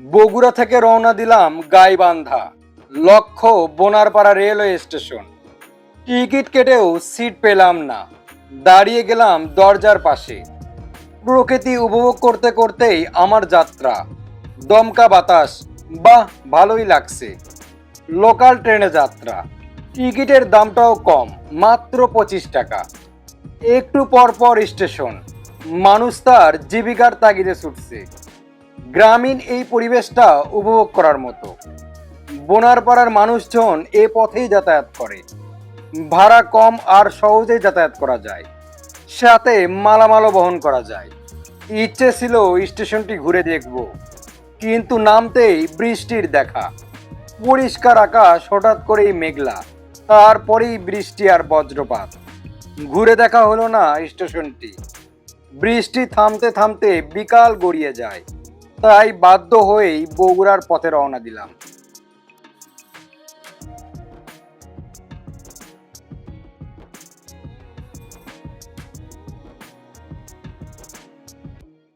বগুড়া থেকে রওনা দিলাম গাইবান্ধা, লক্ষ্য বোনারপাড়া রেলওয়ে স্টেশন। টিকিট কেটেও সিট পেলাম না, দাঁড়িয়ে গেলাম দরজার পাশে। প্রকৃতি উপভোগ করতে করতেই আমার যাত্রা, দমকা বাতাস, বাহ, ভালোই লাগছে। লোকাল ট্রেনে যাত্রা, টিকিটের দামটাও কম, মাত্র পঁচিশ টাকা। একটু পর পর স্টেশন, মানুষ তার জীবিকার তাগিদে ছুটছে। গ্রামীণ এই পরিবেশটা উপভোগ করার মতো। বোনারপাড়ার মানুষজন এ পথেই যাতায়াত করে। ভাড়া কম আর সহজেই যাতায়াত করা যায়। সাথে মালামালও বহন করা যায়। ইচ্ছে ছিল স্টেশনটি ঘুরে দেখব, কিন্তু নামতেই বৃষ্টির দেখা। পরিষ্কার আকাশ হঠাৎ করেই মেঘলা, তারপরেই বৃষ্টি আর বজ্রপাত। ঘুরে দেখা হলো না স্টেশনটি। বৃষ্টি থামতে থামতে বিকাল গড়িয়ে যায়। তাই বাধ্য হয়েই বগুড়ার পথে রওনা দিলাম।